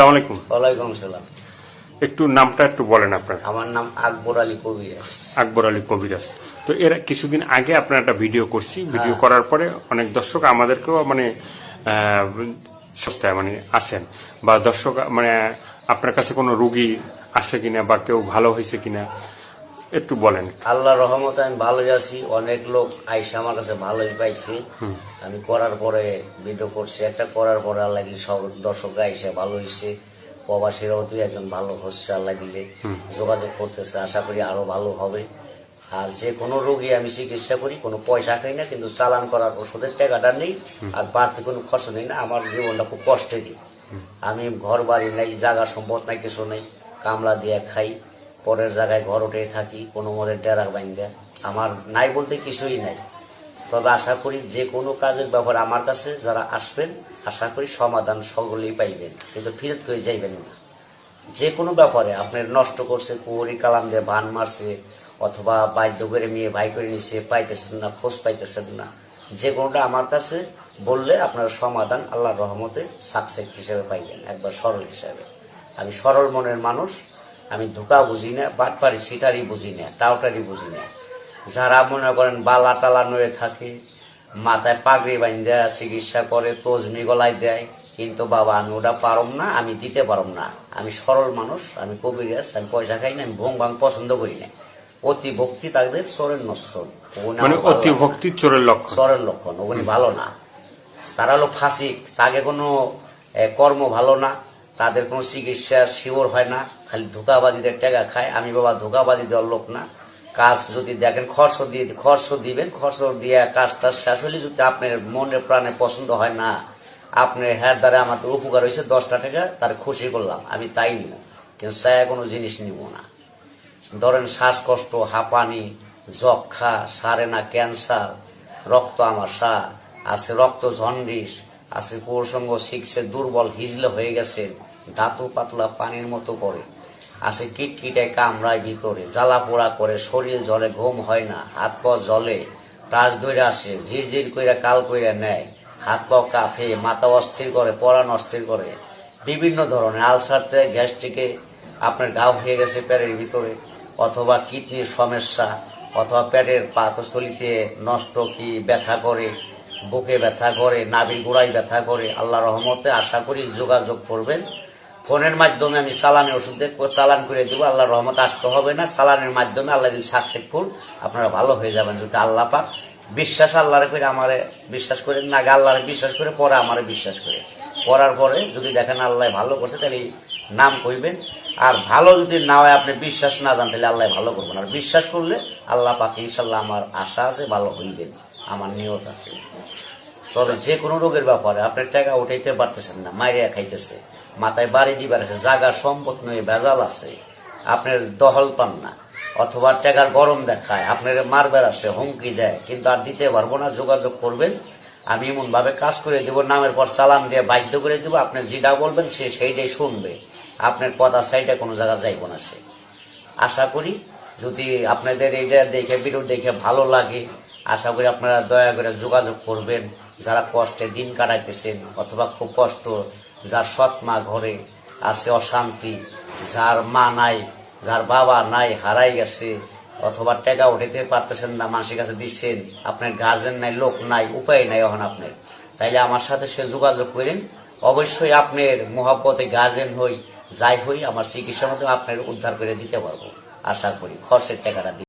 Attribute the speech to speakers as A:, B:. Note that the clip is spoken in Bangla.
A: আসসালামু আলাইকুম।
B: ওয়ালাইকুম আসসালাম
A: একটু নামটা একটু বলেন আপনার।
B: আমার নাম আকবর আলী কবিরাজ।
A: আকবর আলী কবিরাজ। তো এর কিছুদিন আগে আপনার একটা ভিডিও করছি। ভিডিও করার পরে অনেক দর্শক আমাদেরকেও মানে সস্তায় মানে আসেন বা দর্শক মানে আপনার কাছে কোনো রুগী আসে কিনা বা কেউ ভালো হয়েছে কিনা একটু বলেন।
B: আল্লাহ রহমতে আমি ভালোই আছি অনেক লোক আইসে আমার কাছে ভালোই পাইছে। আমি করার পরে ভিডিও করছি একটা করার পরে আল্লাহ সব দর্শক আইসে ভালো হয়েছে প্রবাসীরাও তুই একজন ভালো হচ্ছে আল্লাহ দিলে। যোগাযোগ করতেছে আশা করি আরও ভালো হবে। আর যে কোনো রোগী আমি চিকিৎসা করি কোনো পয়সা খাই না কিন্তু চালান করার ওষুধের টাকাটা নেই। আর বাড়তি কোনো খরচ নেই না আমার জীবনটা খুব কষ্টেরই আমি ঘর বাড়ি নাই জায়গা সম্পদ নাই কিছু নেই কামলা দিয়ে খাই। পরের জায়গায় ঘর উঠে থাকি, কোনো মদের ডেরা বাইন্দা। আমার নাই বলতে কিছুই নাই। তবে আশা করি যে কোনো কাজের ব্যাপারে আমার কাছে যারা আসবেন, আশা করি সমাধান সকলেই পাইবেন। কিন্তু ফিরত করে যাইবেন না। যে কোনো ব্যাপারে আপনার নষ্ট করছে, কুয়ারি কালাম দিয়ে বান মারছে, অথবা বাধ্য করে মেয়ে ভাই করে নিছে, পাইতেছেন না, খোঁজ পাইতেছেন না, যে কোনোটা আমার কাছে বললে আপনার সমাধান আল্লাহর রহমতে সাকসেস হিসেবে পাইবেন, একবার সরল হিসাবে। আমি সরল মনের মানুষ আমি ধোকা বুঝি না বাটপারি সিটারি বুঝি না টাউটারি বুঝি না। যারা মনে করেন বালা টালা নয়ে থাকে মাথায় পাগড়ি বান্ধা চিকিৎসা করে তজমি গলায় দেয় কিন্তু বাবা আমি ওটা পারম না আমি দিতে পারম না। আমি সরল মানুষ আমি কবিরাজ আমি পয়সা খাই না আমি ভোং ভাং পছন্দ করি না। অতি ভক্তি তাদের চোরের নশ্বর।
A: মানে অতি ভক্তি চোরের লক্ষণ।
B: চরের লক্ষণ ওগুলি ভালো না। তারা হলো ফাসিক তাকে কোনো কর্ম ভালো না তাদের কোনো চিকিৎসা শিওর হয় না। খালি ধোকাবাজিদের টাকা খায়। আমি বাবা ধোকাবাজি দেওয়ার লোক না। কাজ যদি দেখেন খরচ দিয়ে খরচ দিবেন খরচ দিয়ে কাজটা শেষ হলে যদি আপনার মনের প্রাণে পছন্দ হয় না, আপনার হ্যার দ্বারা আমার উপকার হয়েছে, দশটা টাকা তার খুশি করলাম। আমি তাই নিব। কিন্তু চায় কোনো জিনিস নিব না। ধরেন শ্বাসকষ্ট, হাঁপানি যক্ষা সারে না ক্যান্সার, রক্ত আমার আমাশা আছে রক্ত জন্ডিস, আছে প্রসঙ্গ, শিখছে দুর্বল, হিজলে হয়ে গেছে দাঁতু পাতলা পানির মতো করে। আছে কিটকিটায় কামড়ায় ভিতরে জ্বালা পোড়া করে, শরীর জলে ঘুম হয় না, হাত পা জলে টাচ ধরে আসে, ঝিরঝির কইরা কাল কইরা নেয়, হাত পা কাঁপে, মাথা অস্থির করে, পরাণ অস্থির করে, বিভিন্ন ধরনের আলসার থেকে গ্যাস্ট্রিকে, আপনার ঘাও হয়ে গেছে পেটের ভিতরে, অথবা কিডনির সমস্যা, অথবা পেটের পাকস্থলিতে নষ্ট কি ব্যথা করে, বুকে ব্যথা করে, নাভির গোড়ায় ব্যথা করে আল্লাহ রহমতে আশা করি যোগাযোগ করবেন। ফোনের মাধ্যমে আমি চালানের ওষুধ চালান করে দেবো আল্লাহ রহমত আসতে হবে না। চালানের মাধ্যমে আল্লাহ দিল সাকসেসফুল আপনারা ভালো হয়ে যাবেন যদি আল্লাহ পাক বিশ্বাস আল্লাহরে করে আমারে বিশ্বাস করেন, না আল্লাহরে বিশ্বাস করে, পরে আমারে বিশ্বাস করে। করার পরে যদি দেখেন আল্লাহ ভালো করছে, তাহলে নাম কইবেন। আর ভালো যদি না হয়, আপনি বিশ্বাস না জান তাহলে আল্লাহ ভালো করবেন। আর বিশ্বাস করলে আল্লাহ পাকে ইনশাল্লাহ আমার আশা আছে, ভালো হইবেন, আমার নিয়ত আছে। তবে যে কোনো রোগের ব্যাপারে আপনার টাকা উঠাইতে পারতেছেন না মাইরিয়া খাইতেছে। মাথায় বাড়ি দিবার আছে জায়গা সম্পদ নয় ভেজাল আছে, আপনার দহল পান না, অথবা টাকার গরম দেখায়, আপনার মারবার আসে, হুমকি দেয়, কিন্তু আর দিতে পারব না, যোগাযোগ করবেন, আমি এমন ভাবে কাজ করে দেব, নামের পর চালান দিয়ে বাধ্য করে দেবো, আপনি যেটা বলবেন সে সেইটাই শুনবে, আপনার পদা সাইডে কোনো জায়গা যাইব না সে। আশা করি, যদি আপনাদের এইটা দেখে, ভিডিও দেখে ভালো লাগে, আশা করি আপনারা দয়া করে যোগাযোগ করবেন, যারা কষ্টে দিন কাটাইতেছেন, অথবা খুব কষ্ট যার সৎ মা ঘরে আছে অশান্তি, যার মা নাই, যার বাবা নাই, হারাই গেছে, অথবা টাকা উঠাইতে পারতেছেন না মানুষের কাছে দিচ্ছেন, আপনার গার্জেন নাই, লোক নাই, উপায় নাই এখন আপনার। তাইলে আমার সাথে সে যোগাযোগ করেন, অবশ্যই আপনার মহাপতে গার্জেন হই, যাই হই, আমার চিকিৎসার মাধ্যমে আপনার উদ্ধার করে দিতে পারব। আশা করি খরচের টাকাটা